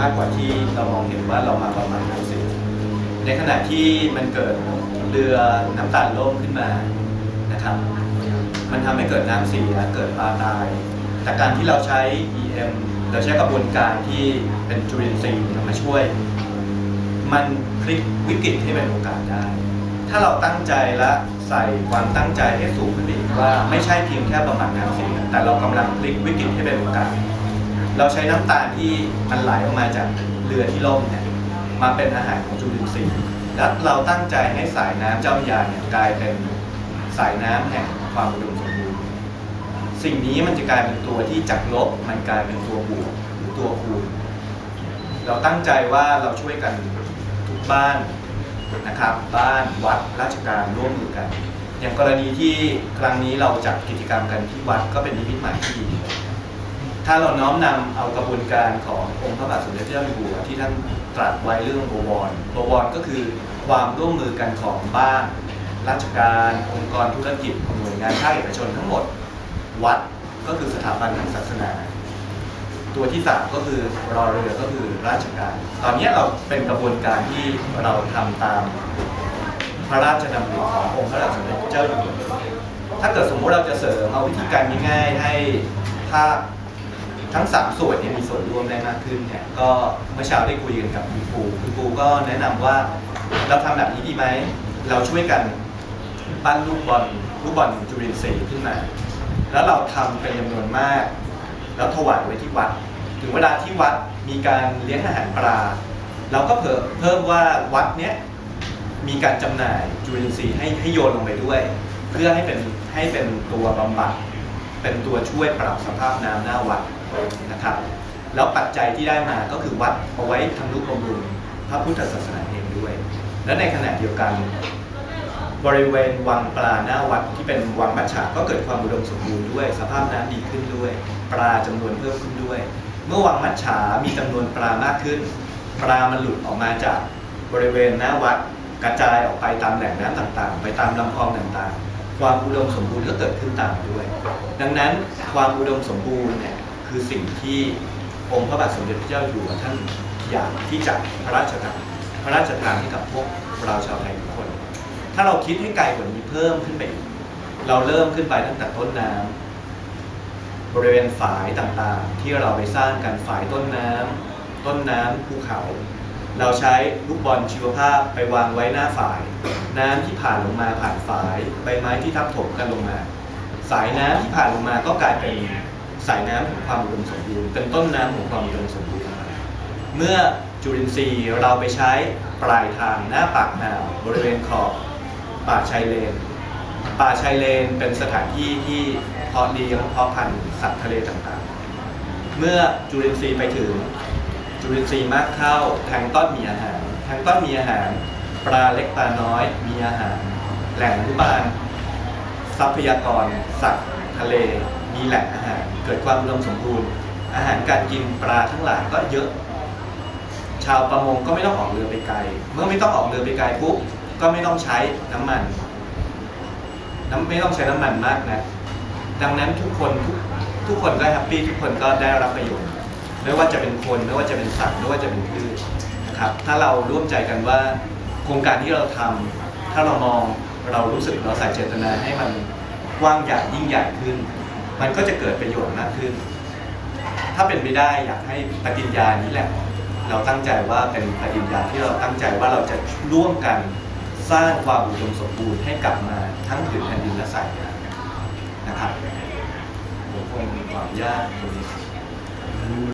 มากกว่าที่เรามองเห็นว่าเรามาประมาณน้ำเสียในขณะที่มันเกิดเรือน้ำตาลล่มขึ้นมานะครับ มันทำให้เกิดน้ำเสียเกิดปลาตายแต่การที่เราใช้ EM เราใช้กระบวนการที่เป็นจุลินทรีย์มาช่วย มันพลิกวิกฤตให้เป็นโอกาสได้ ถ้าเราตั้งใจและใส่ความตั้งใจให้สูงขึ้นไปอีกว่าไม่ใช่เพียงแค่บำบัดน้ำเสียแต่เรากำลังพลิกวิกฤตให้เป็นโอกาส เราใช้น้ำตาลที่มันไหลออกมาจากเรือที่ล่มเนี่ยมาเป็นอาหารของจุลินทรีย์และเราตั้งใจให้สายน้ำเจ้าพยาเนี่ยกลายเป็นสายน้ำแห่งความอุดมสมบูรณ์สิ่งนี้มันจะกลายเป็นตัวที่จากลบมันกลายเป็นตัวบวกหรือตัวคูณเราตั้งใจว่าเราช่วยกันทุกบ้านนะครับ บ้านวัดราชการร่วมมือกัน อย่างกรณีที่ครั้งนี้เราจัดกิจกรรมกันที่วัดก็เป็นนิมิตหมายที่ดี ถ้าเราน้อมนำเอากระบวนการขององค์พระบาทสมเด็จพระเจ้าอยู่หัวที่ท่านตรัสไว้เรื่องบวรบวรก็คือความร่วมมือกันของบ้านราชการ องค์กรธุรกิจหน่วยงานภาคเอกชนทั้งหมด วัดก็คือสถาบันทางศาสนา ตัวที่สามก็คือรอเรือก็คือราชการ ตอนนี้เราเป็นกระบวนการที่เราทำตามพระราชดำริขององค์พระบาทสมเด็จพระเจ้าอยู่หัวถ้าเกิดสมมติเราจะเสริมเอาวิธีการง่ายๆให้ภาค ทั้งสามส่วนเนี่ยมีส่วนร่วมได้มากขึ้นเนี่ยก็เมื่อเช้าได้คุยกันกับคุณครูคุณครูก็แนะนำว่าเราทำแบบนี้ดีไหมเราช่วยกันปั้นลูกบอลลูกบอลจุลินทรีย์ขึ้นมา แล้วเราทำเป็นจำนวนมาก แล้วถวายไว้ที่วัด ถึงเวลาที่วัดมีการเลี้ยงอาหารปลาเราก็เพิ่มเพิ่มว่าวัดเนี้ยมีการจำหน่ายจุลินทรีย์ให้ให้โยนลงไปด้วย เพื่อให้เป็นให้เป็นตัวบำบัดเป็นตัวช่วยปรับสภาพน้ำหน้าวัด นะครับ แล้วปัจจัยที่ได้มาก็คือวัดเอาไว้ทำนุบำรุงพระพุทธศาสนาเองด้วย และในขณะเดียวกัน บริเวณวังปลาหน้าวัดที่เป็นวังมัจฉาก็เกิดความอุดมสมบูรณ์ด้วย สภาพน้ำดีขึ้นด้วย ปลาจำนวนเพิ่มขึ้นด้วย เมื่อวังมัจฉามีจำนวนปลามากขึ้น ปลามันหลุดออกมาจากบริเวณหน้าวัดกระจายออกไปตามแหล่งน้ำต่างๆ ไปตามลำคลองต่างๆ ความอุดมสมบูรณ์ก็เกิดขึ้นตามด้วย ดังนั้นความอุดมสมบูรณ์เนี่ย คือสิ่งที่องค์พระบาทสมเด็จพระเจ้าอยู่หัวท่านอยากที่จะพระราชทานพระราชทานให้กับพวกเราชาวไทยทุกคน ถ้าเราคิดให้ไกลกว่านี้เพิ่มขึ้นไปอีกเราเริ่มขึ้นไปตั้งแต่ต้นน้ำบริเวณฝายต่างๆ ที่เราไปสร้างกันฝายต้นน้ำต้นน้ำภูเขา เราใช้ลูกบอลชีวภาพไปวางไว้หน้าฝาย น้ำที่ผ่านลงมาผ่านฝาย ใบไม้ที่ทับถมกันลงมา สายน้ำที่ผ่านลงมาก็กลายเป็น สายน้ำของความอุดมสมบูรณ์เป็นต้นน้ำของความอุดมสมบูรณ์เมื่อจุลินทรีย์เราไปใช้ปลายทางหน้าปากอ่าวบริเวณขอบป่าชายเลน ป่าชายเลนเป็นสถานที่ที่เพาะเลี้ยงเพาะพันธุ์สัตว์ทะเลต่างๆ เมื่อจุลินทรีย์ไปถึงจุลินทรีย์มากเข้าแทงต้นมีอาหารแทงต้นมีอาหาร ปลาเล็กปลาน้อยมีอาหาร แหล่งอนุบาลทรัพยากร สัตว์ทะเลมีแหล่งอาหาร เกิดความอุดมสมบูรณ์ อาหารการกินปลาทั้งหลายก็เยอะ ชาวประมงก็ไม่ต้องออกเรือไปไกล เมื่อไม่ต้องออกเรือไปไกลปุ๊บก็ไม่ต้องใช้น้ำมันน้ำไม่ต้องใช้น้ำมันมากนะ ดังนั้นทุกคนทุกทุกคนก็แฮปปี้ทุกคนก็ได้รับประโยชน์ไม่ว่าจะเป็นคนไม่ว่าจะเป็นสัตว์ไม่ว่าจะเป็นพืชนะครับ ถ้าเราร่วมใจกันว่าโครงการที่เราทำถ้าเรามองเรารู้สึกเราใส่เจตนาให้มันกว้างใหญ่ยิ่งใหญ่ขึ้น มันก็จะเกิดประโยชน์มากขึ้น ถ้าเป็นไม่ได้อยากให้ปฏิญญานี้แหละ เราตั้งใจว่าเป็นปฏิญญาที่เราตั้งใจว่าเราจะร่วมกันสร้างความอุดมสมบูรณ์ให้กลับมาทั้งผืนแผ่นดินและสายน้ำนะครับผมคงขออนุญากตรงนี้